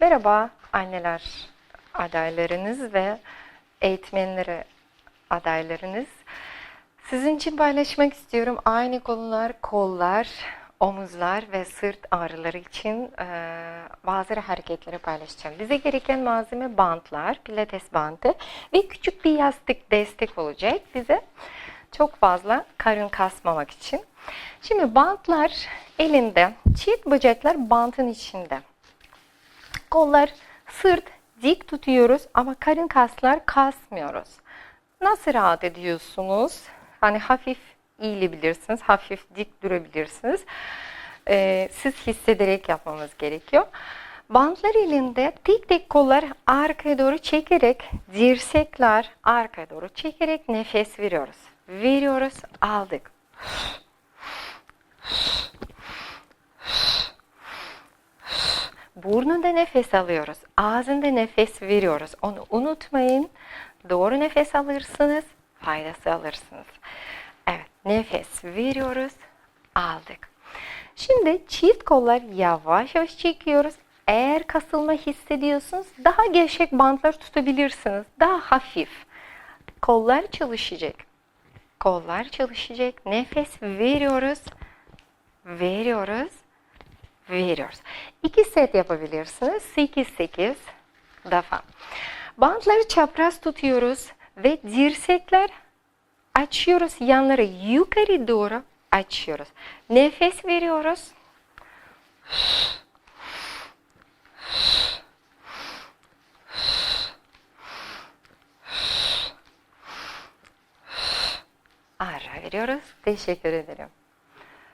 Merhaba anneler adaylarınız ve eğitmenleri adaylarınız. Sizin için paylaşmak istiyorum aynı konular kollar, omuzlar ve sırt ağrıları için eee, bazı hareketleri paylaşacağım. Bize gereken malzeme bantlar, pilates bandı ve küçük bir yastık destek olacak bize. Çok fazla karın kasmamak için. Şimdi bantlar elinde, çift bacaklar bantın içinde. Kollar, sırt dik tutuyoruz ama karın kaslar kasmıyoruz. Nasıl rahat ediyorsunuz? Hani hafif eğilebilirsiniz, hafif dik durabilirsiniz. Ee, siz hissederek yapmamız gerekiyor. Bantlar elinde tek tek kollar arkaya doğru çekerek, dirsekler arkaya doğru çekerek nefes veriyoruz. Veriyoruz, aldık. Burnunda nefes alıyoruz. Ağzında nefes veriyoruz. Onu unutmayın. Doğru nefes alırsınız, faydası alırsınız. Evet, nefes veriyoruz, aldık. Şimdi çift kollar yavaş yavaş çekiyoruz. Eğer kasılma hissediyorsunuz, daha gevşek bantlar tutabilirsiniz. Daha hafif. Kollar çalışacak. Kollar çalışacak. Nefes veriyoruz, veriyoruz, veriyoruz. İki set yapabilirsiniz. 8-8 defa. Bantları çapraz tutuyoruz ve dirsekler açıyoruz. Yanları yukarı doğru açıyoruz. Nefes veriyoruz. Ara veriyoruz. Teşekkür ederim.